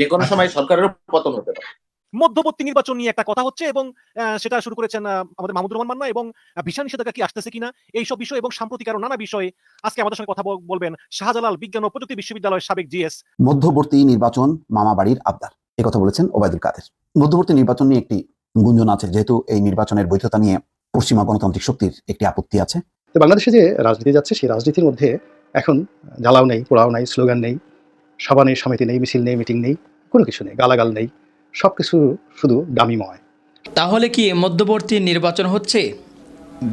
যে কোনো সময় সরকারেরও পতন হতে পারে। মধ্যবর্তী নির্বাচন নিয়ে একটা কথা হচ্ছে এবং সেটা শুরু করেছেন আমাদের মাহমুদুর রহমান মান্না এবং ভিসা নিষেধাজ্ঞা কি আসতেছে কিনা এই সব বিষয় এবং সাম্প্রতিক আরও নানা বিষয়ে আজকে আমাদের সঙ্গে কথা বলবেন শাহজালাল বিজ্ঞান ও প্রযুক্তি বিশ্ববিদ্যালয়ের সাবেক জিএস। মধ্যবর্তী নির্বাচন মামা বাড়ির আবদার এ কথা বলেছেন ওবায়দুল কাদের। মধ্যবর্তী নির্বাচন নিয়ে একটি গুঞ্জন আছে যেহেতু এই নির্বাচনের বৈধতা নিয়ে পশ্চিমা গণতান্ত্রিক শক্তির একটি আপত্তি আছে। তো বাংলাদেশে যে রাজনীতি যাচ্ছে সেই রাজনীতির মধ্যে এখন জ্বালাও নেই পোড়াও নেই স্লোগান নেই সভা নেই সমিতি নেই মিছিল নেই মিটিং নেই। কোনো কিছু নেই, গালাগাল নেই সব কিছু শুধু দামিময়। তাহলে কি মধ্যবর্তী নির্বাচন হচ্ছে?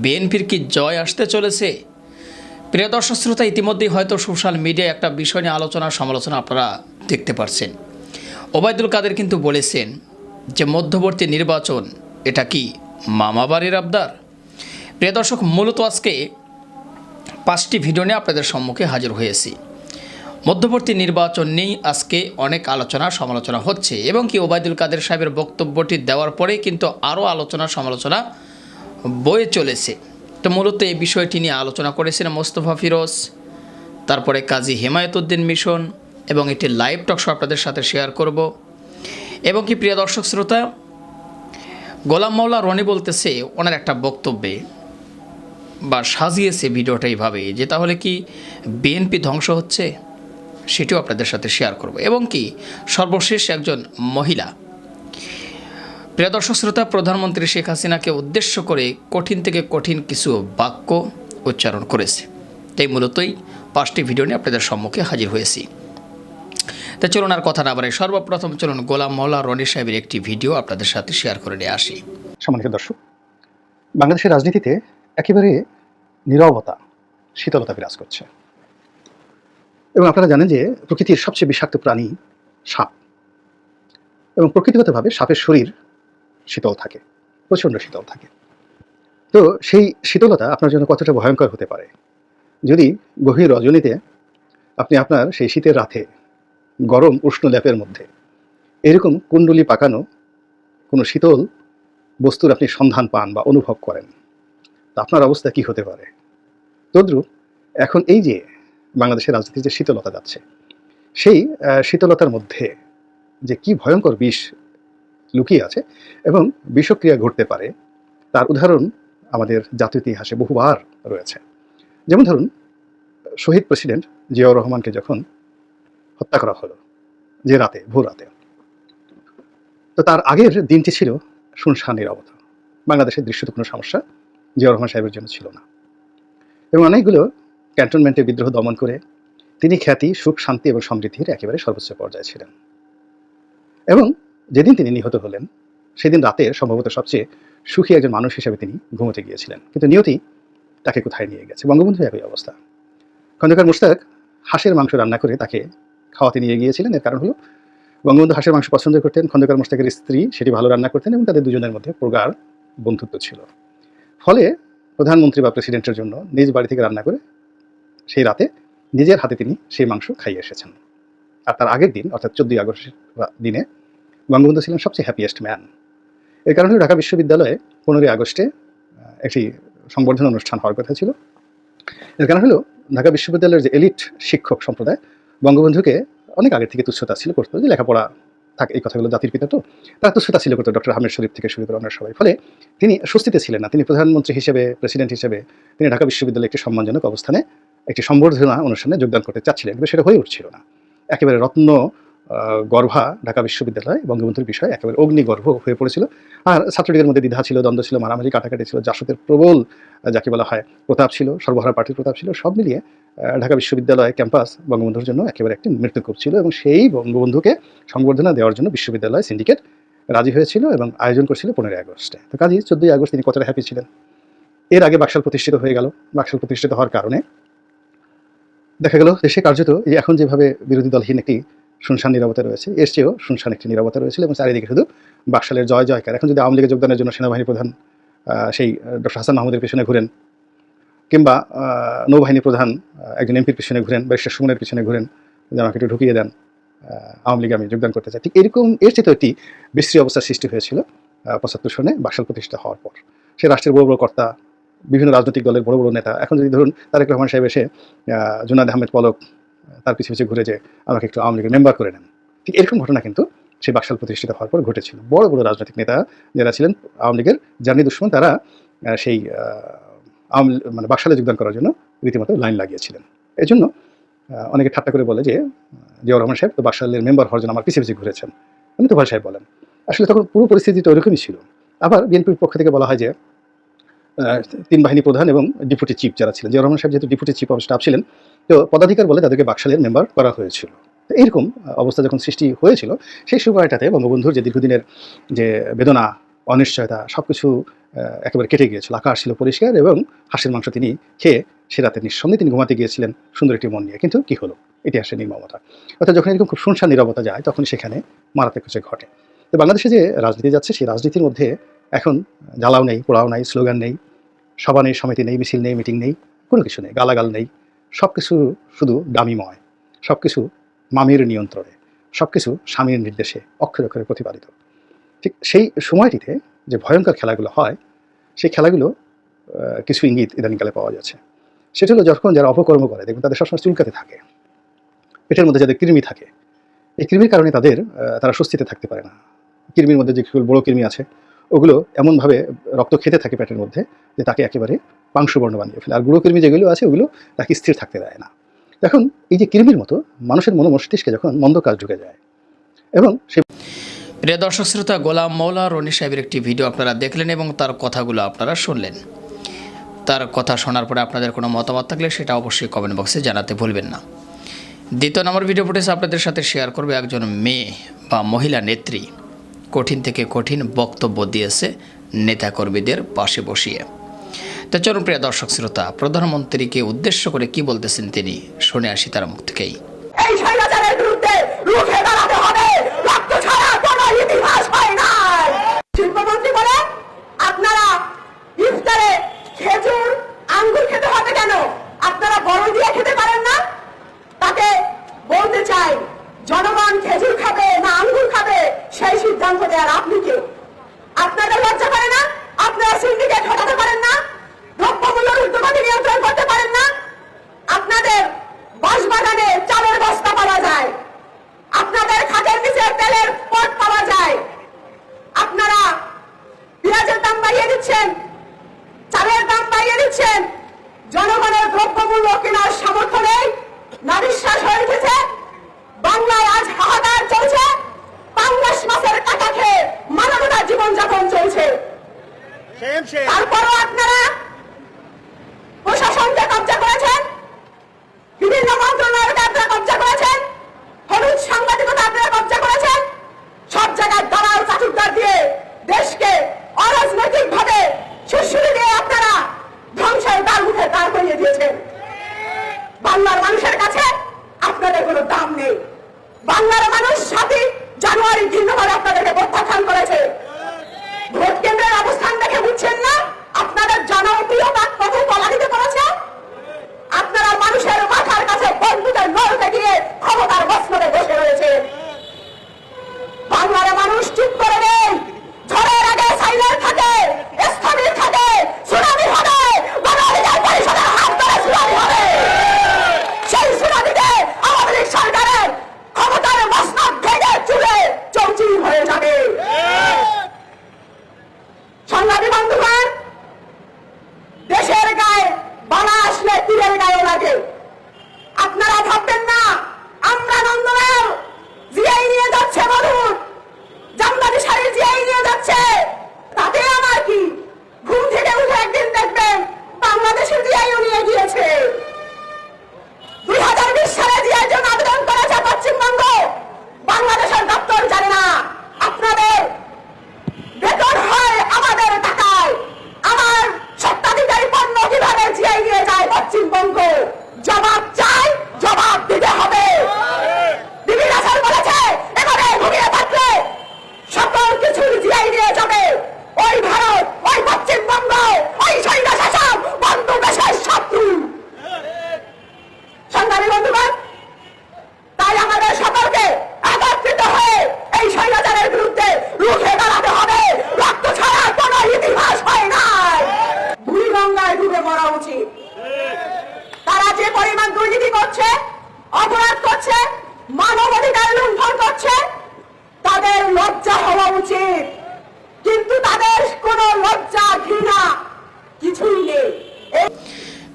বিএনপির কি জয় আসতে চলেছে? প্রিয় দর্শক শ্রোতা, ইতিমধ্যেই হয়তো সোশ্যাল মিডিয়ায় একটা বিষয় নিয়ে আলোচনা সমালোচনা আপনারা দেখতে পারছেন। ওবায়দুল কাদের কিন্তু বলেছেন যে মধ্যবর্তী নির্বাচন, এটা কি মামাবাড়ির আবদার? প্রিয় দর্শক, মূলত আজকে পাঁচটি ভিডিও নিয়ে আপনাদের সম্মুখে হাজির হয়েছি। মধ্যবর্তী নির্বাচন নিয়েই আজকে অনেক আলোচনা, সমালোচনা হচ্ছে এবং কি ওবায়দুল কাদের সাহেবের বক্তব্যটি দেওয়ার পরে কিন্তু আরও আলোচনা, সমালোচনা বয়ে চলেছে। তো মূলত এই বিষয়টি নিয়ে আলোচনা করেছিলেন মোস্তফা ফিরোজ, তারপরে কাজী হেমায়তুদ্দিন মিশন এবং একটি লাইভ টক শো আপনাদের সাথে শেয়ার করব। এবং কি প্রিয় দর্শক শ্রোতা, গোলাম মাওলা রনি বলতেছে ওনার একটা বক্তব্যে বা সাজিয়েছে ভিডিওটা এইভাবে যে তাহলে কি বিএনপি ধ্বংস হচ্ছে? সেটিও আপনাদের সাথে শেয়ার করব। এবং কি, সর্বশেষ একজন মহিলা। প্রিয় দর্শক, শ্রোতা, প্রধানমন্ত্রী শেখ হাসিনাকে উদ্দেশ্য করে কঠিন থেকে কঠিন কিছু বাক্য উচ্চারণ করেছে। তাই মূলতই পাঁচটি ভিডিও নিয়ে আপনাদের সম্মুখে হাজির হয়েছি। তা চলুন আর কথা না বাড়াই। সর্বপ্রথম চলুন গোলাম মৌলা রনি সাহেবের একটি ভিডিও আপনাদের সাথে শেয়ার করে নিয়ে আসি। সম্মানিত দর্শক, বাংলাদেশের রাজনীতিতে একেবারে নীরবতা, শীতলতা বিরাজ করছে। এবং আপনারা জানেন যে প্রকৃতির সবচেয়ে বিষাক্ত প্রাণী সাপ। এবং প্রকৃতিগতভাবে সাপের শরীর শীতল থাকে, প্রচণ্ড শীতল থাকে। তো সেই শীতলতা আপনার জন্য কতটা ভয়ঙ্কর হতে পারে? যদি গভীর রজনীতে আপনি আপনার সেই শীতের রাতে গরম উষ্ণ ল্যাপের মধ্যে এরকম কুণ্ডলি পাকানো কোনো শীতল বস্তুর আপনি সন্ধান পান বা অনুভব করেন, তা আপনার অবস্থা কি হতে পারে? তদ্রুপ এখন এই যে বাংলাদেশের রাজনীতির যে শীতলতা যাচ্ছে, সেই শীতলতার মধ্যে যে কি ভয়ঙ্কর বিষ লুকিয়ে আছে এবং বিষক্রিয়া ঘটতে পারে, তার উদাহরণ আমাদের জাতীয় ইতিহাসে বহুবার রয়েছে। যেমন ধরুন, শহীদ প্রেসিডেন্ট জিয়াউর রহমানকে যখন হত্যা করা হলো, যে রাতে, ভোর রাতে, তো তার আগের দিনটি ছিল শুনশান নিরবতা বাংলাদেশের দৃশ্যত কোনো সমস্যা জিয়াউর রহমান সাহেবের জন্য ছিল না। এবং অনেকগুলো ক্যান্টনমেন্টে বিদ্রোহ দমন করে তিনি খ্যাতি, সুখ, শান্তি এবং সমৃদ্ধির একেবারে সর্বোচ্চ পর্যায়ে ছিলেন। এবং যেদিন তিনি নিহত হলেন, সেদিন রাতে সম্ভবত সবচেয়ে সুখী একজন মানুষ হিসেবে তিনি ঘুমোতে গিয়েছিলেন। কিন্তু নিয়তি তাকে কোথায় নিয়ে গেছে? বঙ্গবন্ধু একই অবস্থা। খন্দকার মুশতাক হাঁসের মাংস রান্না করে তাকে খাওয়াতে নিয়ে গিয়েছিলেন। এর কারণ হলো, বঙ্গবন্ধু হাঁসের মাংস পছন্দ করতেন, খন্দকার মুশতাকের স্ত্রী সেটি ভালো রান্না করতেন এবং তাদের দুজনের মধ্যে প্রগাঢ় বন্ধুত্ব ছিল। ফলে প্রধানমন্ত্রী বা প্রেসিডেন্টের জন্য নিজ বাড়ি থেকে রান্না করে সেই রাতে নিজের হাতে তিনি সেই মাংস খাইয়ে এসেছেন। আর তার আগের দিন, অর্থাৎ চোদ্দই আগস্টের দিনে, বঙ্গবন্ধু ছিলেন সবচেয়ে হ্যাপিয়েস্ট ম্যান এর কারণে ঢাকা বিশ্ববিদ্যালয়ে পনেরোই আগস্টে একটি সংবর্ধনা অনুষ্ঠান হওয়ার কথা ছিল। এর কারণ হলো ঢাকা বিশ্ববিদ্যালয়ের যে এলিট শিক্ষক সম্প্রদায়, বঙ্গবন্ধুকে অনেক আগে থেকে তুচ্ছতা ছিল করতো যে লেখাপড়া থাক, এই কথাগুলো জাতির পিতা তো, তারা তুচ্ছতা ছিল করতো, ডক্টর আহমেদ শরীফ থেকে শুরু করে অন্য সবাই। ফলে তিনি স্বস্তিতে ছিলেন না। তিনি প্রধানমন্ত্রী হিসেবে প্রেসিডেন্ট হিসেবে, তিনি ঢাকা বিশ্ববিদ্যালয়ে একটি সম্মানজনক অবস্থানে একটি সম্বর্ধনা অনুষ্ঠানে যোগদান করতে চাচ্ছিলেন, কিন্তু সেটা হয়ে উঠছিল না। একেবারে রত্ন গর্ভা ঢাকা বিশ্ববিদ্যালয় বঙ্গবন্ধুর বিষয় একেবারে অগ্নিগর্ভ হয়ে পড়েছিল। আর ছাত্রলীগের মধ্যে দ্বিধা ছিল, দ্বন্দ্ব ছিল, মারামারি কাটাকাটি ছিল, জাসদের প্রবল যাকে বলা হয় প্রতাপ ছিল, সর্বহারা পার্টির প্রতাপ ছিল, সব মিলিয়ে ঢাকা বিশ্ববিদ্যালয় ক্যাম্পাস বঙ্গবন্ধুর জন্য একেবারে একটি মৃত্যুকূপ ছিল এবং সেই বঙ্গবন্ধুকে সংবর্ধনা দেওয়ার জন্য বিশ্ববিদ্যালয় সিন্ডিকেট রাজি হয়েছিল এবং আয়োজন করছিল পনেরোই আগস্টে। তো কাজী, চোদ্দই আগস্ট তিনি কতটা হ্যাপি ছিলেন? এর আগে বাকশাল প্রতিষ্ঠিত হয়ে গেল। বাকশাল প্রতিষ্ঠিত হওয়ার কারণে দেখা গেল দেশে কার্যত এই এখন যেভাবে বিরোধী দলহীন একটি শুনশান নিরাপত্তা রয়েছে, এর চেয়েও শুনশান একটি নিরাপত্তা রয়েছিল এবং চারিদিকে শুধু বাকশালের জয়, জয়কার। এখন যদি আওয়ামী যোগদানের জন্য সেনাবাহিনী প্রধান সেই ডক্টর হাসান মাহমুদের পেছনে ঘুরেন, কিংবা নৌবাহিনী প্রধান একজন এমপির পিছনে ঘুরেন ব্যারিস্টার সুমনের পিছনে ঘুরেন যে আমাকে একটু ঢুকিয়ে দেন আওয়ামী লীগে আমি যোগদান করতে চাই। ঠিক এরকম এর চেয়ে তো একটি বিশ্রী অবস্থার সৃষ্টি হয়েছিল পঁচাত্তর সনে বাকশাল প্রতিষ্ঠা হওয়ার পর। সে রাষ্ট্রের বড় বড় কর্তা বিভিন্ন রাজনৈতিক দলের বড় বড় নেতা। এখন যদি ধরুন তারেক রহমান সাহেব এসে জুনাদ আহমেদ পলক তার পিছিয়ে পিছিয়ে ঘুরে যে আমাকে একটু আওয়ামী লীগের মেম্বার করে নেন। ঠিক এরকম ঘটনা কিন্তু সেই বাকশাল প্রতিষ্ঠিত হওয়ার পর ঘটেছিল। বড় বড় রাজনৈতিক নেতা যারা ছিলেন, আওয়ামী লীগের জার্নি দুশ্মন, তারা সেই আওয়ামী মানে বাকশালে যোগদান করার জন্য রীতিমতো লাইন লাগিয়েছিলেন। এই জন্য অনেকে ঠাট্টা করে বলে যে, জিয়াউর রহমান সাহেব তো বাকশালের মেম্বার হওয়ার জন্য আমার পিছিয়ে পিছিয়ে ঘুরেছেন। উনি তো সাহেব বলেন। আসলে তখন পুরো পরিস্থিতি তো ওরকমই ছিল। আবার বিএনপির পক্ষ থেকে বলা হয় যে তিন বাহিনী প্রধান এবং ডিপুটি চিফ যারা ছিলেন, জিয়াউর রহমান সাহেব যেহেতু ডিপুটি চিফ অফ স্টাফ ছিলেন, তো পদাধিকার বলে তাদেরকে বাকশালের মেম্বার করা হয়েছিল। এইরকম অবস্থা যখন সৃষ্টি হয়েছিল, সেই সময়টাতে বঙ্গবন্ধুর যে দীর্ঘদিনের যে বেদনা, অনিশ্চয়তা সব কিছু একেবারে কেটে গিয়েছিল। আকাশ ছিল পরিষ্কার এবং হাঁসের মাংস তিনি খেয়ে সে রাতে নিঃসন্দেহে তিনি ঘুমাতে গিয়েছিলেন সুন্দর একটি মন নিয়ে। কিন্তু কি হলো? ইতিহাসের নির্মমতা অর্থাৎ যখন এরকম খুব শুনশান নিরবতা যায় তখন সেখানে মারাত্মক কিছু ঘটে। তো বাংলাদেশে যে রাজনীতি যাচ্ছে, সেই রাজনীতির মধ্যে এখন জ্বালাও নেই, পোড়াও নেই, স্লোগান নেই, সভা নেই, সমিতি নেই, মিছিল নেই, মিটিং নেই, কোনো কিছু নেই, গালাগাল নেই সব কিছু শুধু দামিময় সব কিছু মামির নিয়ন্ত্রণে সব কিছু স্বামীর নির্দেশে, অক্ষরে অক্ষরে প্রতিপালিত ঠিক সেই সময়টিতে যে ভয়ঙ্কর খেলাগুলো হয়, সেই খেলাগুলো কিছু ইঙ্গিত ইদানিকালে পাওয়া যাচ্ছে। সেটা হলো যখন যারা অপকর্ম করে, দেখবেন তাদের সবসময় চুলকাতে থাকে, পেটের মধ্যে যাদের কৃমি থাকে, এই কৃমির কারণে তাদের তারা স্বস্তিতে থাকতে পারে না। কৃমির মধ্যে যে বড় কৃমি আছে ওগুলো এমনভাবে রক্ত খেতে থাকে পেটের মধ্যে যে তাকে একেবারে পাংশুবর্ণ বানিয়ে ফেলে। আর গুঁড়ো কৃমি যেগুলো আছে, ওগুলো তাকে স্থির থাকতে দেয় না। এখন এই যে কৃমির মতো মানুষের মনোমস্তিষ্কে যখন মন্দ কাজ ঢুকে যায় এবং সে প্রিয় দর্শক শ্রোতা, গোলাম মৌলা রনি সাহেবের একটি ভিডিও আপনারা দেখলেন এবং তার কথাগুলো আপনারা শুনলেন। তার কথা শোনার পরে আপনাদের কোনো মতামত থাকলে সেটা অবশ্যই কমেন্ট বক্সে জানাতে ভুলবেন না। দ্বিতীয় নম্বর ভিডিও ফুটেজ আপনাদের সাথে শেয়ার করবে একজন মেয়ে বা মহিলা নেত্রী। কঠিন থেকে কঠিন বক্তব্য দিয়েছে নেতাকর্মীদের পাশে বসিয়ে। তো চলুন প্রিয় দর্শক শ্রোতা, প্রধানমন্ত্রীকে উদ্দেশ্য করে কি বলতেছেন তিনি? শুনে আসি তার মুখ থেকেই। জনগণ খেজুর খাবে সেই সিদ্ধান্ত দেওয়ার আপনি কেউ আপনাদের লজ্জা করে না? আপনারা সিন্ডিকেট হটাতে পারেন না? দ্রব্যমূল্য ঊর্ধ্বগতি নিয়ন্ত্রণ করতে পারেন না? আপনাদের বাঁশবাগানে চালের বস্তা পাওয়া যায়। আপনাদের খাটের নিচে তেলের পট পাওয়া যায়। আপনারা পেঁয়াজের দাম বাড়িয়ে দিচ্ছেন, চালের দাম বাড়িয়ে দিচ্ছেন। জনগণের দ্রব্যমূল্য কেনার সামর্থ্য নেই। নাবিশ্বাস হয়ে উঠেছে।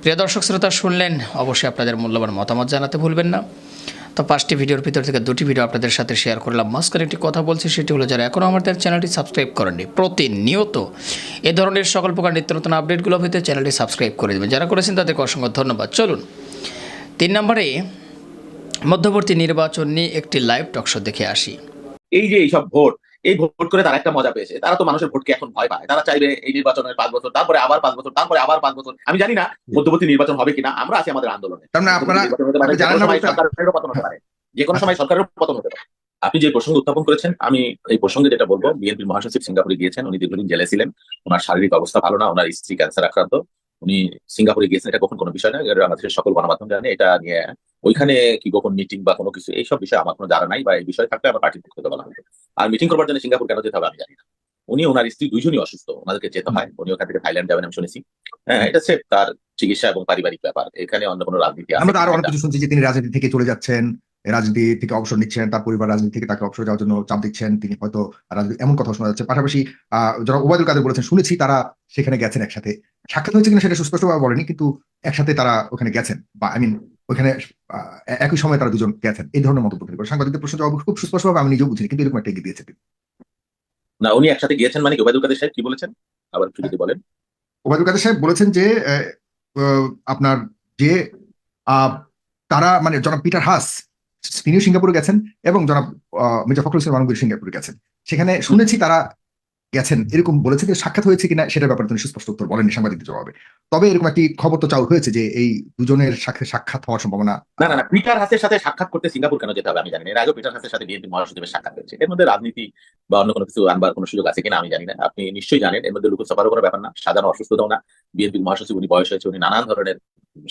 প্রিয় দর্শক শ্রোতা, শুনলেন অবশ্যই আপনাদের মূল্যবান মতামত জানাতে ভুলবেন না। তো পাঁচটি ভিডিওর ভিতর থেকে দুটি ভিডিও আপনাদের সাথে শেয়ার করলাম। মাঝখানে একটি কথা বলছি, সেটি হলো যারা এখনও আমাদের চ্যানেলটি সাবস্ক্রাইব করেননি, প্রতিনিয়ত এ ধরনের সকল প্রকার নিত্য নতুন আপডেটগুলো পেতে চ্যানেলটি সাবস্ক্রাইব করে দেবেন। যারা করেছেন তাদেরকে অসংখ্য ধন্যবাদ। চলুন, তিন নম্বরে মধ্যবর্তী নির্বাচন নিয়ে একটি লাইভ টকশো দেখে আসি। এই যে এইসব ভোট এই ভোট করে তারা একটা মজা পেয়েছে। তারা তো মানুষের ভোটকে এখন ভয় পায়। তারা চাইবে এই নির্বাচনের পাঁচ বছর তারপরে আবার পাঁচ বছর তারপরে আবার পাঁচ বছর। আমি জানি না মধ্যবর্তী নির্বাচন হবে কিনা। আমরা আছি আমাদের আন্দোলনে। মানে যে কোনো সময় সরকারের পতন হতে পারে। আপনি যে প্রসঙ্গ উত্থাপন করেছেন আমি এই প্রসঙ্গে যেটা বলব বিএনপির মহাসচিব সিঙ্গাপুরে গিয়েছেন উনি দীর্ঘদিন জেলে ছিলেন। ওনার শারীরিক অবস্থা ভালো না ওনার স্ত্রী ক্যান্সার আক্রান্ত। উনি সিঙ্গাপুরে গিয়েছেন এটা কখন কোনো বিষয় না। বাংলাদেশের সকল গণমাধ্যম জানে এটা নিয়ে ওইখানে কি গোপন মিটিং বা কোনো কিছু এইসব বিষয়ে আমার কোনো জানা নাই বা এই বিষয় থাকলে আমার পার্টির পক্ষ থেকে বলা হবে আর মিটিং করবার জন্য সিঙ্গাপুর কেন যেতে হবে আমি জানি না। উনি ওনার স্ত্রী দুইজনই অসুস্থ ওনাদেরকে যেতে হয়। উনি ওখান থেকে থাইল্যান্ড যাবেন আমি শুনেছি। হ্যাঁ এটা সে তার চিকিৎসা এবং পারিবারিক ব্যাপার। এখানে অন্য কোনো রাজনীতি আমরা আরও অনেক কিছু শুনছি যে তিনি রাজনীতি থেকে চলে যাচ্ছেন রাজনীতি থেকে অবসর নিচ্ছেন তার পরিবার রাজনীতি থেকে তাকে অবসর যাওয়ার জন্য চাপ দিচ্ছেন তিনি হয়তো রাজনীতি এমন কথা শোনা যাচ্ছে। পাশাপাশি আহ যারা ওবায়দুল কাদের বলেছেন শুনেছি তারা সেখানে গেছেন একসাথে। সাক্ষাৎ হয়েছে কিনা সেটা সুস্পষ্টভাবে বলেনি কিন্তু একসাথে তারা ওখানে গেছেন বা আই মিন ওখানে একই সময় তারা দুজন গেছেন। এই ধরনের মন্তব্য তিনি করেন। সাংবাদিকদের প্রশ্ন জবাব খুব সুস্পষ্টভাবে আমি নিজেও বুঝিনি কিন্তু এরকম একটা এগিয়ে দিয়েছে তিনি। না উনি একসাথে গিয়েছেন মানে ওবায়দুল কাদের সাহেব কি বলেছেন? আবার একটু যদি বলেন। ওবায়দুল কাদের সাহেব বলেছেন যে আপনার যে আহ, তারা মানে জনাব পিটার হাস তিনিও সিঙ্গাপুরে গেছেন এবং জনাব মির্জা ফখরুল ইসলাম আলমগীর সিঙ্গাপুরে গেছেন। সেখানে শুনেছি তারা গেছেন, এরকম বলেছে যে সাক্ষাৎ হয়েছে কিনা সেটার ব্যাপারে তিনি সুস্পষ্ট উত্তর বলেননি সাংবাদিকদের জবাবে। তবে এরকম একটি খবর তো চাউ হয়েছে যে এই দুজনের সাথে সাক্ষাৎ হওয়ার সম্ভাবনা না না না, পিটার হাসের সাথে সাক্ষাৎ করতে সিঙ্গাপুর কেন যেতে হবে আমি জানি না। এর আগেও পিটার হাসের সাথে বিএনপি মহাসচিবের সাক্ষাৎ হয়েছে। এর মধ্যে রাজনীতি বা অন্য কোনো কিছু আনবার কোনো সুযোগ আছে কিনা আমি জানি না। আপনি নিশ্চয়ই জানেন, এর মধ্যে লুকুর কোনো ব্যাপার না, সাধারণ অসুস্থতাও না। বিএনপির মহাসচিব উনি বয়স হয়েছে, উনি নানান ধরনের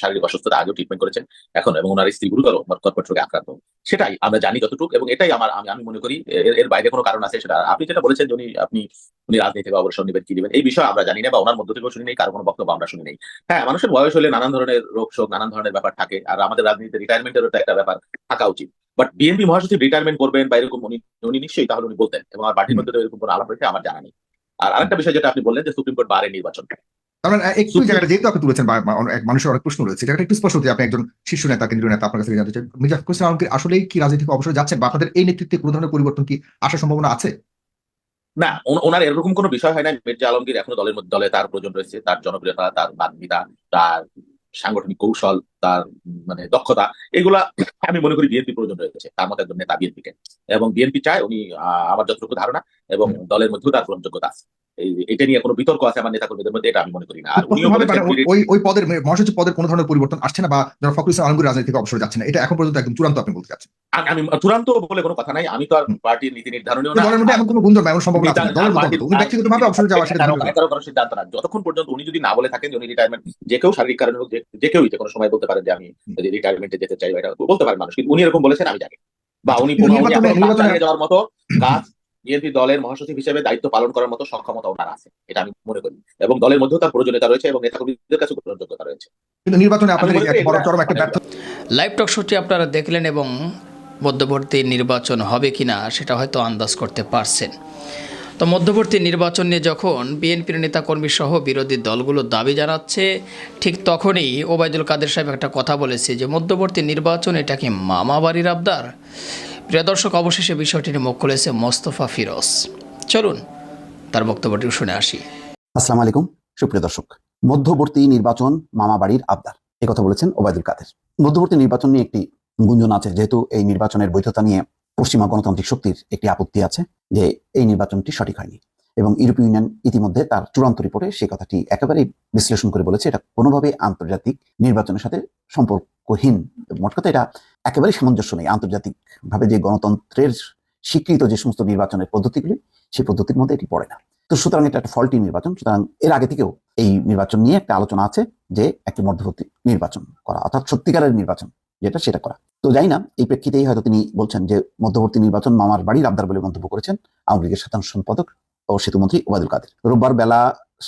শারীরিক অসুস্থতা আগেও ট্রিটমেন্ট করেছেন এখন এবং ওনার স্ত্রী গুরুতর কর্কট রোগে আক্রান্ত। সেটাই আমরা জানি যতটুকু এবং এটাই আমার আমি আমি মনে করি এর- বাইরে কোনো কারণ আছে সেটা। আপনি যেটা বলেছেন যে উনি আপনি উনি রাজনীতি থেকে অবসর নেবেন কি দিবেন এই বিষয়ে আমরা জানি না বা ওনার মধ্য থেকেও শুনি নেই কারও কোনো বক্তব্য আমরা শুনি নেই। হ্যাঁ মানুষের বয়স হলে নানান ধরনের রোগ শোক নানান ধরনের ব্যাপার থাকে আর আমাদের রাজনীতিতে রিটায়ারমেন্টেরও তো একটা ব্যাপার থাকা উচিত। বাট বিএনপি মহাসচিব রিটায়ারমেন্ট করবেন বা এরকম উনি উনি নিশ্চয়ই তাহলে উনি বলতেন এবং আমার পার্টির মধ্যে এরকম কোনো আলাপ রয়েছে আমার জানা নেই। আর আরেকটা বিষয় যেটা আপনি বললেন যে সুপ্রিম কোর্ট বারে নির্বাচন। মানে একটু জায়গাটা যেহেতু আপনি তুলেছেন বা বা অনেক- এক মানুষের অনেক প্রশ্ন রয়েছে জায়গাটা একটু স্পষ্ট হতে আপনি একজন শীর্ষ নেতা কেন্দ্রীয় নেতা আপনার কাছে জানতে চাই। মির্জা ফখরুল ইসলাম আলমগীর আসলেই কি রাজনীতি থেকে অবসর যাচ্ছেন বা আপনাদের এই নেতৃত্বে কোনো ধরনের পরিবর্তন কি আসার সম্ভাবনা আছে? না ওনার এরকম কোনো বিষয় হয় না মির্জা আলমগীর এখনও দলের মধ্যে দলে তার প্রয়োজন রয়েছে তার জনপ্রিয়তা তার বাগ্মিতা তার সাংগঠনিক কৌশল তার মানে দক্ষতা এগুলা আমি মনে করি বিএনপি প্রয়োজন রয়েছে তার মতো একজন নেতা বিএনপিকে। এবং বিএনপি চায় উনি আমার যতটুকু ধারণা এবং দলের মধ্যেও তার গ্রহণযোগ্যতা আছে। এটা নিয়ে কোনো বিতর্ক আছে আমার নেতা কর্মীদের মধ্যে এটা আমি মনে করি না। আর উনিও মানে ওই- ওই পদের মহাসচিব পদের কোনো ধরনের পরিবর্তন আসছে না বা যারা ফখরুল ইসলাম আলমগীর রাজনীতি থেকে অবসর যাচ্ছে না? এটা এখন পর্যন্ত একদম চূড়ান্ত আপনি বলতে চাচ্ছেন? আমি চূড়ান্ত বলে কোনো কথা নাই। আমি তো আর। পার্টির নীতি নির্ধারণীয় দলের মধ্যে এমন কোনো গুঞ্জন এমন সম্ভাবনা আছে না। উনি ব্যক্তিগতভাবে অবসর যাওয়া সেটা কারো- কারও সিদ্ধান্ত না। যতক্ষণ পর্যন্ত উনি যদি না বলে থাকেন যে উনি রিটায়ারমেন্ট যে কেউ শারীরিক কারণে হোক যে- কেউই যে কোনো সময় বলতে পারেন যে আমি রিটায়ারমেন্টে যেতে চাই এটা বলতে পারেন মানুষ। কিন্তু উনি এরকম বলেছেন আমি জানি। বা উনি কোনো- উনি যাওয়ার মতো কাজ বিএনপি দলের মহাসচিব হিসেবে দায়িত্ব পালন করার মতো সক্ষমতা ওনার আছে এটা আমি মনে করি। এবং দলের মধ্যেও তার প্রয়োজনীয়তা রয়েছে এবং নেতাকর্মীদের কাছে গ্রহণযোগ্যতা রয়েছে। কিন্তু নির্বাচনে আপনাদের আমি এক করি বড় চরম একটা ব্যর্থ লাইভ টক শোটি আপনারা দেখলেন এবং মধ্যবর্তী নির্বাচন হবে কিনা সেটা হয়তো আন্দাজ করতে পারছেন। তো মধ্যবর্তী নির্বাচন নিয়ে যখন বিএনপির নেতাকর্মী সহ বিরোধী দলগুলো দাবি জানাচ্ছে ঠিক তখনই ওবায়দুল কাদের সাহেব একটা কথা বলেছে যে মধ্যবর্তী নির্বাচন এটা কি মামাবাড়ির আবদার? প্রিয় দর্শক, অবশেষে বিষয়টি মুখ খুলেছে মোস্তফা ফিরোজ। চলুন, তার বক্তব্যটি শুনে আসি। আসসালামু আলাইকুম, সুপ্রিয় দর্শক। মধ্যবর্তী নির্বাচন মামা বাড়ির আবদার এই কথা বলেছেন ওবায়দুল কাদের। মধ্যবর্তী নির্বাচন নিয়ে একটি গুঞ্জন আছে, যেহেতু এই নির্বাচনের বৈধতা নিয়ে পশ্চিমা গণতান্ত্রিক শক্তির একটি আপত্তি আছে যে এই নির্বাচনটি সঠিক হয়নি। এবং ইউরোপীয় ইউনিয়ন ইতিমধ্যে তার চূড়ান্ত রিপোর্টে সেই কথাটি একেবারেই বিশ্লেষণ করে বলেছে। এটা কোনোভাবে আন্তর্জাতিক নির্বাচনের সাথে সম্পর্কহীন মোট কথা এটা একেবারেই সামঞ্জস্য নেই। আন্তর্জাতিক ভাবে যে গণতন্ত্রের স্বীকৃত যে সমস্ত নির্বাচনের পদ্ধতিগুলি, সেই পদ্ধতির মধ্যে এটি পড়ে না। তো সুতরাং এটা একটা ফল্টি নির্বাচন। সুতরাং এর আগে থেকেও এই নির্বাচন নিয়ে একটা আলোচনা আছে যে একটি মধ্যবর্তী নির্বাচন করা, অর্থাৎ সত্যিকারের নির্বাচন যেটা সেটা করা। তো যাই না, এই প্রেক্ষিতেই হয়তো তিনি বলছেন যে মধ্যবর্তী নির্বাচন মামার বাড়ির আবদার বলে মন্তব্য করেছেন আওয়ামী লীগের সাধারণ সম্পাদক ও সেতুমন্ত্রী ওবায়দুল কাদের। রোববার বেলা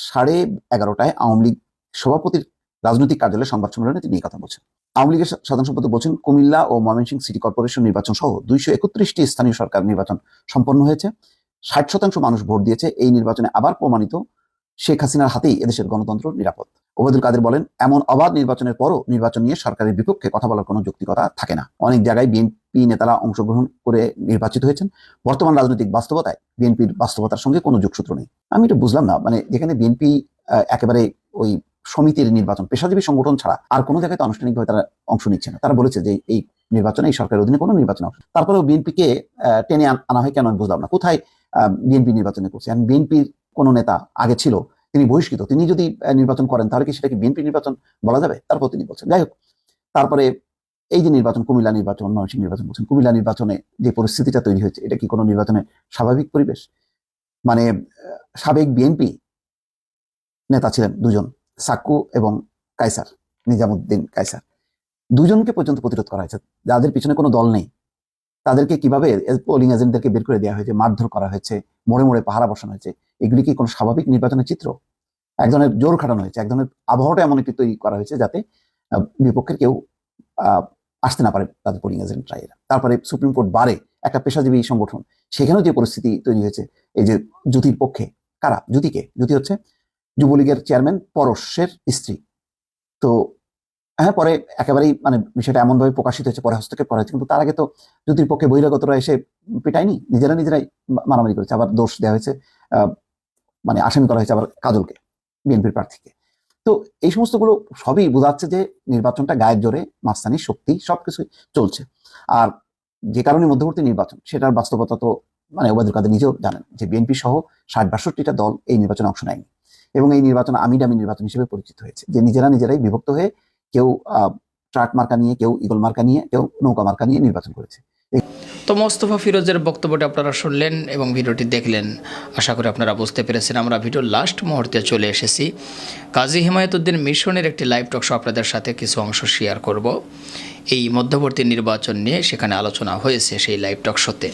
সাড়ে এগারোটায় আওয়ামী লীগ সভাপতির রাজনৈতিক কার্যালয়ে সংবাদ সম্মেলনে তিনি এই কথা বলছেন। আওয়ামী লীগের সাধারণ সম্পাদক বলছেন, কুমিল্লা ও ময়মনসিংহ সিটি কর্পোরেশন নির্বাচন সহ দুইশো একত্রিশটি স্থানীয় সরকার নির্বাচন সম্পন্ন হয়েছে। ষাট শতাংশ মানুষ ভোট দিয়েছে। এই নির্বাচনে আবার প্রমাণিত শেখ হাসিনার হাতেই এদেশের গণতন্ত্র নিরাপদ। ওবায়দুল কাদের বলেন, এমন অবাধ নির্বাচনের পরও নির্বাচন নিয়ে সরকারের বিপক্ষে কথা বলার কোনো যৌক্তিকতা থাকে না। অনেক জায়গায় বিএনপি নেতারা অংশগ্রহণ করে নির্বাচিত হয়েছেন। বর্তমান রাজনৈতিক বাস্তবতায় বিএনপির বাস্তবতার সঙ্গে কোনো যোগসূত্র নেই। আমি এটা বুঝলাম না। মানে যেখানে বিএনপি একেবারে ওই সমিতির নির্বাচন, পেশাজীবী সংগঠন ছাড়া আর কোনো জায়গায় তো আনুষ্ঠানিকভাবে তারা অংশ নিচ্ছে না। তারা বলেছে যে এই নির্বাচনে, এই সরকারের অধীনে কোনো নির্বাচন অংশ তারপরেও বিএনপিকে টেনে আনা হয় কেন আমি বুঝলাম না। কোথায় বিএনপি নির্বাচনে করছে? বিএনপির কোনো নেতা আগে ছিল, তিনি বহিষ্কৃত, তিনি যদি নির্বাচন করেন তাহলে কি সেটাকে বিএনপি নির্বাচন বলা যাবে? তারপর তিনি বলছেন, যাই হোক, তারপরে এই যে নির্বাচন, কুমিল্লা নির্বাচন, ময়মনসিংহ নির্বাচন বলছেন, কুমিল্লা নির্বাচনে যে পরিস্থিতিটা তৈরি হয়েছে, এটা কি কোনো নির্বাচনের স্বাভাবিক পরিবেশ? মানে সাবেক বিএনপি নেতা ছিলেন দুজন। সাক্কু এবং কাইসার নিজামুদ্দিন কাইসার দুজনকে পর্যন্ত প্রতিরোধ করা হয়েছে। যাদের পিছনে কোনো দল নেই, তাদেরকে কীভাবে পোলিং এজেন্টদেরকে বের করে দেওয়া হয়েছে, মারধর করা হয়েছে, মোড়ে মোড়ে পাহারা বসানো হয়েছে, এগুলি কি কোনো স্বাভাবিক নির্বাচনের চিত্র? এক ধরনের জোর খাটানো হয়েছে এক ধরনের আবহাওয়াটা এমন একটি তৈরি করা হয়েছে যাতে বিপক্ষের কেউ আসতে না পারে তাদের পোলিং এজেন্টরা এরা। তারপরে সুপ্রিম কোর্ট বারে একটা পেশাজীবী সংগঠন, সেখানেও যে পরিস্থিতি তৈরি হয়েছে, এই যে জ্যোতির পক্ষে, কারা? জ্যোতিকে। জ্যোতি হচ্ছে যুবলীগের চেয়ারম্যান পরশের স্ত্রী। তো হ্যাঁ পরে একেবারেই মানে বিষয়টা এমন ভাবে প্রকাশিত হয়েছে, পরে হস্তক্ষেপ করা হয়েছে, কিন্তু তার আগে তো জ্যোতির পক্ষে বহিরাগতরা এসে পিটায়নি, নিজেরা নিজেরাই মারামারি করেছে, আবার দোষ দেওয়া হয়েছে মানে আসামি করা হয়েছে আবার কাজলকে, বিএনপির প্রার্থীকে। তো এই সমস্তগুলো সবই বোঝাচ্ছে যে নির্বাচনটা গায়ের জোরে মাস্তানি শক্তি সবকিছুই চলছে। আর যে কারণে মধ্যবর্তী নির্বাচন, সেটার বাস্তবতা তো মানে ওবায়দুল কাদের নিজেও জানেন যে বিএনপি সহ ষাট বাষট্টিটা দল এই নির্বাচনে অংশ নেয়নি। এবং এই নির্বাচন আমি ডামি নির্বাচন হিসেবে পরিচিত হয়েছে। যে নিজেরা নিজেরাই বিভক্ত হয়ে কেউ ট্রাক মার্কা নিয়ে, কেউ ইগল মার্কা নিয়ে, কেউ নৌকা মার্কা নিয়ে নির্বাচন করেছে। তো মোস্তফা ফিরোজের বক্তব্যটা আপনারা শুনলেন এবং ভিডিওটি দেখলেন। আশা করি আপনারা বুঝতে পেরেছেন আমরা ভিডিওর লাস্ট মুহূর্তে চলে এসেছি। কাজী হিমায়তুদ্দিন মিশনের একটি লাইভ টক শো আপনাদের সাথে কিছু অংশ শেয়ার করব। এই মধ্যবর্তী নির্বাচন নিয়ে সেখানে আলোচনা হয়েছে সেই লাইভ টক শোতে।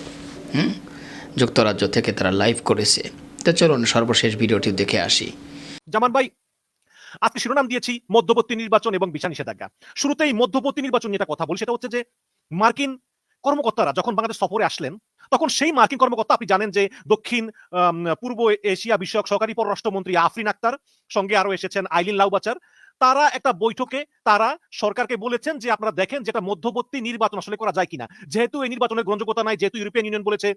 যুক্তরাজ্য থেকে তারা লাইভ করেছে। তো চলুন সর্বশেষ ভিডিওটি দেখে আসি। জামান ভাই, আজকে শিরোনাম দিয়েছি মধ্যবর্তী নির্বাচন এবং বিচার নিষেধাজ্ঞা। শুরুতেই মধ্যবর্তী নির্বাচন নিয়ে কথা বলি, সেটা হচ্ছে যে মার্কিন কর্মকর্তারা যখন বাংলাদেশ সফরে আসলেন, তখন সেই মার্কিন কর্মকর্তা আপনি জানেন যে দক্ষিণ পূর্ব এশিয়া বিষয়ক সহকারী পররাষ্ট্রমন্ত্রী আফরিন আক্তার, সঙ্গে আরও এসেছেন আইলিন লাউবাচার তারা একটা বৈঠকে তারা সরকারকে বলেছেন যে আপনারা দেখেন যেটা মধ্যবর্তী নির্বাচন আসলে করা যায় কিনা। যেহেতু এই নির্বাচনের গ্রহণযোগ্যতা নাই, যেহেতু ইউরোপিয়ান ইউনিয়ন বলেছে,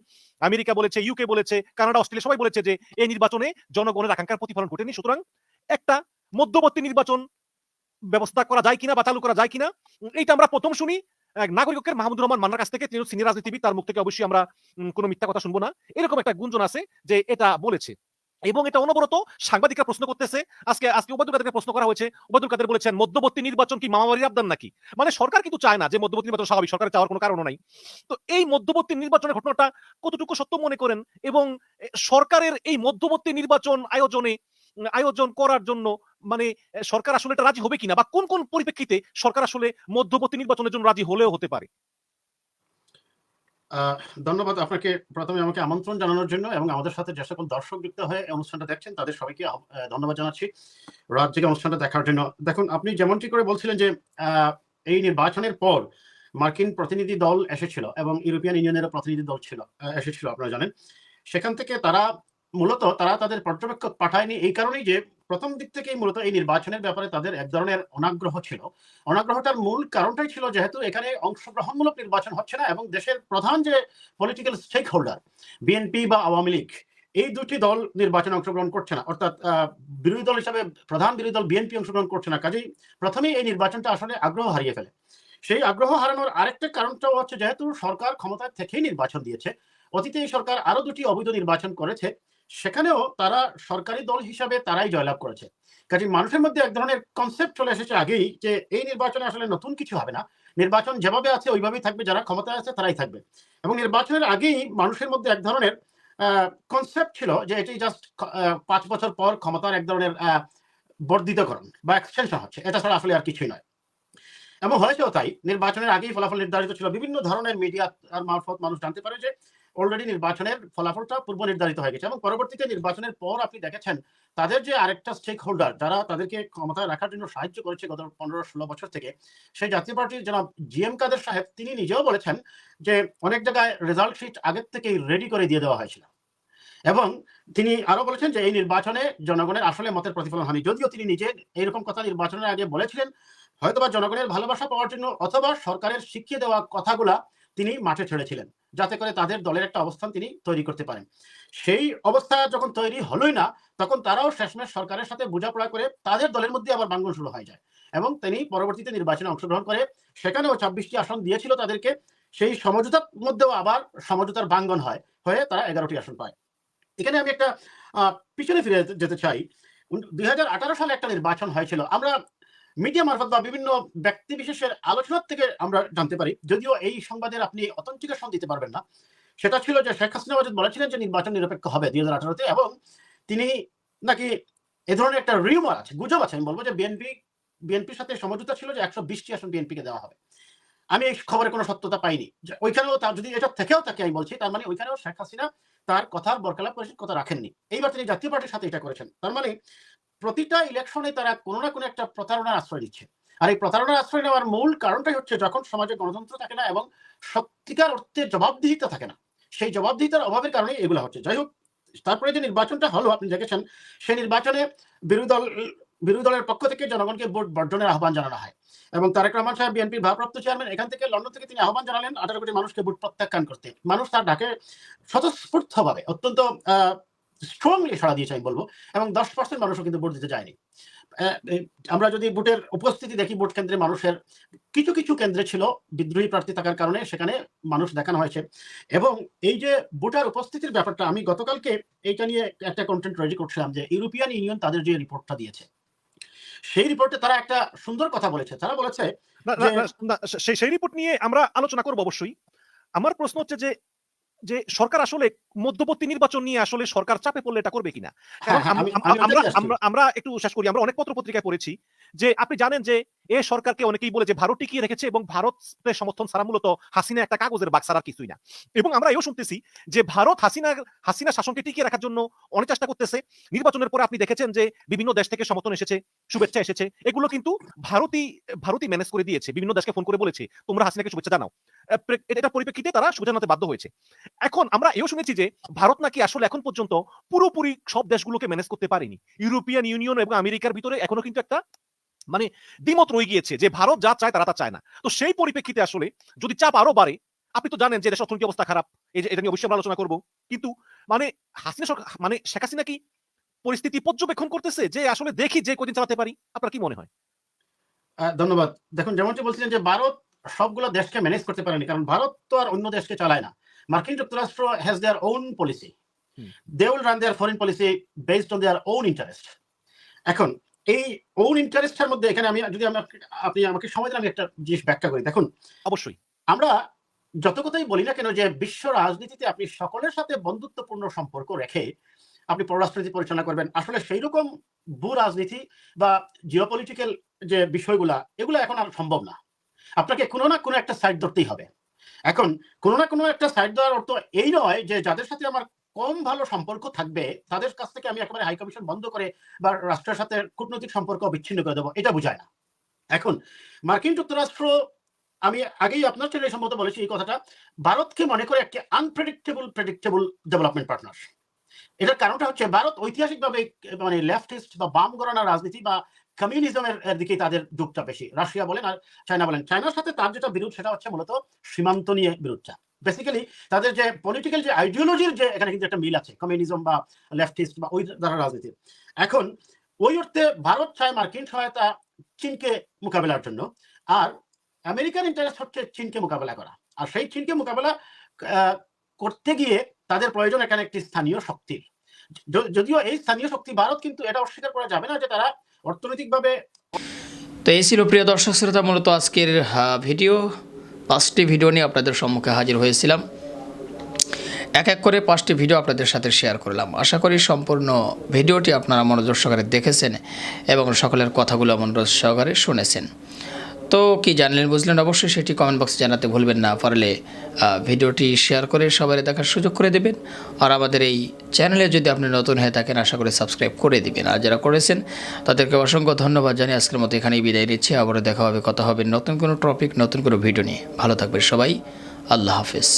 আমেরিকা বলেছে, ইউকে বলেছে, কানাডা, অস্ট্রেলিয়া সবাই বলেছে যে এই নির্বাচনে জনগণের আকাঙ্ক্ষার প্রতিফলন ঘটেনি। সুতরাং একটা মধ্যবর্তী নির্বাচন ব্যবস্থা করা যায় কিনা বা চালু করা যায় কিনা, এইটা আমরা প্রথম শুনি। নাগরিক ঐক্যের মাহমুদুর রহমান মান্নার কাছ থেকে, তিনি সিনিয়র রাজনীতিবিদ, তার মুখ থেকে অবশ্যই আমরা কোনো মিথ্যা কথা শুনব না। এরকম একটা গুঞ্জন আছে যে এটা বলেছে। এবং এটা অনবরত সাংবাদিকরা প্রশ্ন করতেছে। আজকে আজকে ওবায়দুল কাদেরকে প্রশ্ন করা হয়েছে। ওবায়দুল কাদের বলেছেন, মধ্যবর্তী নির্বাচন কি মামাবাড়ির আবদান নাকি? মানে সরকার কিন্তু চায় না যে মধ্যবর্তী নির্বাচন স্বাভাবিক সরকারের চাওয়ার কোনো কারণও নাই। তো এই মধ্যবর্তী নির্বাচনের ঘটনাটা কতটুকু সত্য মনে করেন? এবং সরকারের এই মধ্যবর্তী নির্বাচন আয়োজনে, আয়োজন করার জন্য মানে সরকার আসলে এটা রাজি হবে কিনা? বা কোন কোন পরিপ্রেক্ষিতে সরকার আসলে মধ্যবর্তী নির্বাচনের জন্য রাজি হলেও হতে পারে? ধন্যবাদ আপনাকে প্রথমে আমাকে আমন্ত্রণ জানানোর জন্য এবং আমাদের সাথে যে সকল দর্শক যুক্ত হয়ে অনুষ্ঠানটা দেখছেন, তাদের সবাইকে ধন্যবাদ জানাচ্ছি রাত অনুষ্ঠানটা দেখার জন্য। দেখুন, আপনি যেমনটি করে বলছিলেন যে এই নির্বাচনের পর মার্কিন প্রতিনিধি দল এসেছিল এবং ইউরোপিয়ান ইউনিয়নের প্রতিনিধি দল ছিল এসেছিল, আপনারা জানেন। সেখান থেকে তারা মূলত, তারা তাদের পর্যবেক্ষক পাঠায়নি এই কারণেই যে প্রথম দিক থেকেই মূলত এই নির্বাচনের ব্যাপারে তাদের এক ধরনের অনাগ্রহ ছিল। অনাগ্রহটার মূল কারণটাই ছিল যেহেতু এখানে অংশগ্রহণমূলক নির্বাচন হচ্ছে না এবং দেশের প্রধান যে পলিটিক্যাল স্টেক হোল্ডার বিএনপি বা আওয়ামী লীগ, এই দুটি দল নির্বাচনে অংশগ্রহণ করছে না। অর্থাৎ বিরোধী দল হিসাবে প্রধান বিরোধী দল বিএনপি অংশগ্রহণ করছে না। কাজেই প্রথমেই এই নির্বাচনটা আসলে আগ্রহ হারিয়ে ফেলে। সেই আগ্রহ হারানোর আরেকটা কারণটাও হচ্ছে যেহেতু সরকার ক্ষমতায় থেকেই নির্বাচন দিয়েছে অতীতে এই সরকার আরও দুটি অবৈধ নির্বাচন করেছে। সেখানেও তারা সরকারি দল হিসাবে তারাই জয়লাভ করেছে। কাজে মানুষের মধ্যে এক ধরনের কনসেপ্ট চলে এসেছে আগেই যে এই নির্বাচনে আসলে নতুন কিছু হবে না। নির্বাচন যেভাবে আছে ওইভাবেই থাকবে, যারা ক্ষমতায় আছে তারাই থাকবে। এবং নির্বাচনের আগেই মানুষের মধ্যে এক ধরনের কনসেপ্ট ছিল যে এটি জাস্ট পাঁচ বছর পর ক্ষমতার এক ধরনের বর্ধিতকরণ বা এক্সটেনশন হচ্ছে। এটা ছাড়া আসলে আর কিছুই নয়। এবং হয়েছেও তাই। নির্বাচনের আগেই ফলাফল নির্ধারিত ছিল। বিভিন্ন ধরনের মিডিয়া মারফত মানুষ জানতে পারে যে অলরেডি নির্বাচনের ফলাফলটা পূর্ব নির্ধারিত হয়ে গেছে এবং পরবর্তীতে নির্বাচনের পর আপনি দেখেছেন তাদের যে আরেকটা স্টেক হোল্ডার যারা তাদেরকে ক্ষমতায় রাখার জন্য সাহায্য করেছে গত পনেরো ষোলো বছর থেকে, সেই জাতীয় পার্টির জনাব জি এম কাদের সাহেব, তিনি নিজেও বলেছেন যে অনেক জায়গায় রেজাল্ট শিট আগের থেকেই রেডি করে দিয়ে দেওয়া হয়েছিল। এবং তিনি আরও বলেছেন যে এই নির্বাচনে জনগণের আসলে মতের প্রতিফলন হয়নি। যদিও তিনি নিজে এইরকম কথা নির্বাচনের আগে বলেছিলেন, হয়তোবা জনগণের ভালোবাসা পাওয়ার জন্য অথবা সরকারের শিখিয়ে দেওয়া কথাগুলা তিনি মাঠে ছেড়েছিলেন, যাতে করে তাদের দলের একটা অবস্থান তিনি তৈরি করতে পারেন। সেই অবস্থা যখন তৈরি হলোই না, তখন তারাও শেষমেশ সরকারের সাথে বোঝাপড়া করে তাদের দলের মধ্যে আবার বাঙ্গন শুরু হয়ে যায় এবং তিনি পরবর্তীতে নির্বাচনে অংশগ্রহণ করে সেখানেও ছাব্বিশটি আসন দিয়েছিল তাদেরকে। সেই সমঝোতার মধ্যেও আবার সমঝোতার বাঙ্গন হয়, হয়ে তারা এগারোটি আসন পায়। এখানে আমি একটা পিছনে ফিরে যেতে- যেতে চাই দুই হাজার আঠারো সালে একটা নির্বাচন হয়েছিল। আমরা মিডিয়া মারফত বা বিভিন্ন ব্যক্তি বিশেষের আলোচনার থেকে আমরা জানতে পারি। যদিও এই সংবাদের আপনি অথেন্টিকেশন দিতে পারবেন না। সেটা ছিল যে শেখ হাসিনা ওয়াজেদ বলেছিলেন যে নির্বাচন নিরপেক্ষ হবে দুই হাজার আঠারোতে এবং তিনি নাকি এ ধরনের একটা রিউমার আছে, গুজব আছে। আমি বলব যে বিএনপি, বিএনপির সাথে সমঝোতা ছিল যে একশো বিশটি আসন বিএনপিকে দেওয়া হবে। আমি এই খবরে কোনো সত্যতা পাইনি। যে ওইখানেও তার যদি এটা থেকেও থাকে, আমি বলছি, তার মানে ওইখানেও শেখ হাসিনা তার কথার বরকলাপ করেছেন, কথা রাখেননি। এইবার তিনি জাতীয় পার্টির সাথে এটা করেছেন। তার মানে প্রতিটা ইলেকশনে তারা কোনো না কোনো একটা প্রতারণার আশ্রয় দিচ্ছে আর এই প্রতারণার আশ্রয় নেওয়ার মূল কারণটাই হচ্ছে যখন সমাজে গণতন্ত্র থাকে না এবং সত্যিকার অর্থে জবাবদিহিতা থাকে না, সেই জবাবদিহিতার অভাবের কারণে এগুলো হচ্ছে। যাই হোক, তারপরে যে নির্বাচনটা হলো, আপনি দেখেছেন, সেই নির্বাচনে বিরোধী দল, বিরোধী দলের পক্ষ থেকে জনগণকে ভোট বর্জনের আহ্বান জানানো হয় এবং তারেক রহমান সাহেব, বিএনপির ভারপ্রাপ্ত চেয়ারম্যান, এখান থেকে লন্ডন থেকে তিনি আহ্বান জানালেন আঠারো কোটি মানুষকে ভোট প্রত্যাখ্যান করতে। মানুষ তার ডাকে স্বতঃস্ফূর্তভাবে, অত্যন্ত স্ট্রংলি সাড়া দিয়েছে আমি বলব এবং দশ পার্সেন্ট মানুষও কিন্তু ভোট দিতে যায়নি। আমরা যদি ভোটের উপস্থিতি দেখি ভোট কেন্দ্রে মানুষের কিছু কিছু কেন্দ্রে ছিল বিদ্রোহী প্রার্থী থাকার কারণে সেখানে মানুষ দেখানো হয়েছে। এবং এই যে ভোটার উপস্থিতির ব্যাপারটা আমি গতকালকে এইটা নিয়ে একটা কন্টেন্ট রেডি করছিলাম যে ইউরোপিয়ান ইউনিয়ন তাদের যে রিপোর্টটা দিয়েছে সেই রিপোর্টে তারা একটা সুন্দর কথা বলেছে। তারা বলেছে সেই রিপোর্ট নিয়ে আমরা আলোচনা করব অবশ্যই। আমার প্রশ্ন হচ্ছে যে যে সরকার আসলে মধ্যবর্তী নির্বাচন নিয়ে আসলে সরকার চাপে পড়লে এটা করবে কিনা? হ্যাঁ, হ্যাঁ, আমরা আমরা একটু শেষ করি। আমরা অনেক পত্র পত্রিকায় পড়েছি। যে আপনি জানেন যে এ সরকারকে অনেকেই বলে যে ভারত টিকিয়ে রেখেছে এবং ভারতের সমর্থন ছাড়া মূলত হাসিনা একটা কাগজের বাক ছাড়া কিছুই না। এবং আমরা এও শুনতেছি যে ভারত হাসিনা হাসিনা শাসনকে টিকিয়ে রাখার জন্য অনেক চেষ্টা করতেছে। নির্বাচনের পরে আপনি দেখেছেন যে বিভিন্ন দেশ থেকে সমর্থন এসেছে, শুভেচ্ছা এসেছে। এগুলো কিন্তু ভারতই ভারতই ম্যানেজ করে দিয়েছে, বিভিন্ন দেশকে ফোন করে বলেছে, তোমরা হাসিনাকে শুভেচ্ছা জানাও। এটা পরিপ্রেক্ষিতে তারা শুভেচ্ছা জানাতে বাধ্য হয়েছে। এখন আমরা এও শুনেছি যে ভারত নাকি আসলে এখন পর্যন্ত পুরোপুরি সব দেশগুলোকে ম্যানেজ করতে পারেনি। ইউরোপিয়ান ইউনিয়ন এবং আমেরিকার ভিতরে এখনও কিন্তু একটা মানে দ্বিমত রয়ে গিয়েছে যে ভারত যা চায় তারা তা চায় না। তো সেই পরিপ্রেক্ষিতে আসলে যদি চাপ আরও বাড়ে আপনি তো জানেন যে দেশের অর্থনৈতিক অবস্থা খারাপ এই যে এটা নিয়ে অবশ্যই আমরা আলোচনা করব। কিন্তু মানে হাসিনা সরকার মানে শেখ হাসিনা কি পরিস্থিতি পর্যবেক্ষণ করতেছে যে আসলে দেখি যে কদিন চালাতে পারি? আপনার কি মনে হয়? ধন্যবাদ। দেখুন যেমনটি বলছিলেন যে ভারত সবগুলো দেশকে ম্যানেজ করতে পারেনি কারণ ভারত তো আর অন্য দেশকে চালায় না। মার্কিন যুক্তরাষ্ট্র has their own policy they will run their foreign policy based on their own interest এখন এই ওন ইন্টারেস্টের মধ্যে এখানে আমি যদি আপনি আমাকে সময় দিন আমি একটা জিনিস ব্যাখ্যা করি। দেখুন অবশ্যই। আমরা যত কথাই বলি না কেন যে বিশ্ব রাজনীতিতে আপনি সকলের সাথে বন্ধুত্বপূর্ণ সম্পর্ক রেখে আপনি পররাষ্ট্রনীতি পরিচালনা করবেন। আসলে সেই রকম ভূ রাজনীতি বা জিওপলিটিক্যাল যে বিষয়গুলা এগুলো এখন আর সম্ভব না। আপনাকে কোনো না কোনো একটা সাইড ধরতেই হবে। এখন কোনো না কোনো একটা সাইড দেওয়ার অর্থ এই নয় যে যাদের সাথে আমার কম ভালো সম্পর্ক থাকবে, তাদের কাছ থেকে আমি একেবারে হাই কমিশন বন্ধ করে বা রাষ্ট্রের সাথে কূটনৈতিক সম্পর্ক বিচ্ছিন্ন করে দেবো, এটা বোঝায় না। এখন, মার্কিন যুক্তরাষ্ট্র, আমি আগেই আপনার সাথে সম্মত বলেছি এই কথাটা, ভারতকে মনে করে একটি আনপ্রেডিক্টেবল প্রেডিক্টেবল ডেভেলপমেন্ট পার্টনার এটার কারণটা হচ্ছে, ভারত ঐতিহাসিকভাবে মানে লেফটিস্ট বা বাম গণনা রাজনীতি বা কমিউনিজমের দিকে তাদের যুগটা বেশি। রাশিয়া বলেন আর চায়না বলেন। চায়নার সাথে তার যেটা বিরোধ সেটা হচ্ছে মূলত সীমান্ত নিয়ে বিরোধটা। বেসিক্যালি তাদের যে পলিটিক্যাল যে আইডিওলজির যে এখানে কিন্তু একটা মিল আছে, কমিউনিজম বা লেফটিস্ট বা ওই দ্বারা রাজনীতি। এখন ওই অর্থে ভারত চায় মার্কিন সহায়তা চীনকে মোকাবেলার জন্য, আর আমেরিকান ইন্টারেস্ট হচ্ছে চীনকে মোকাবেলা করা। আর সেই চীনকে মোকাবেলা করতে গিয়ে তাদের প্রয়োজন এখানে একটি স্থানীয় শক্তির। যদিও এই স্থানীয় শক্তি ভারত কিন্তু এটা অস্বীকার করা যাবে না যে তারা অর্থনৈতিকভাবে তো এই ছিল প্রিয় দর্শক শ্রোতা, মূলত আজকের ভিডিও। পাঁচটি ভিডিও নিয়ে আপনাদের সম্মুখে হাজির হয়েছিলাম। এক এক করে পাঁচটি ভিডিও আপনাদের সাথে শেয়ার করলাম। আশা করি সম্পূর্ণ ভিডিওটি আপনারা মনোযোগ সহকারে দেখেছেন এবং সকলের কথাগুলো মনোযোগ সহকারে শুনেছেন। তো কি জানলেন, বুঝলেন? অবশ্যই সেটি কমেন্ট বক্সে জানাতে ভুলবেন না। পারলে ভিডিওটি শেয়ার করে সবাই দেখার সুযোগ করে দেবেন। আর আমাদের এই চ্যানেলে যদি আপনি নতুন হয়ে থাকেন, আশা করে সাবস্ক্রাইব করে দেবেন। আর যারা করেছেন, তাদেরকে অসংখ্য ধন্যবাদ জানিয়ে আজকের মতো এখানেই বিদায় নিচ্ছি। আবারও দেখা হবে, কথা হবে নতুন কোনো টপিক নতুন কোনো ভিডিও নিয়ে। ভালো থাকবে সবাই। আল্লাহ হাফেজ।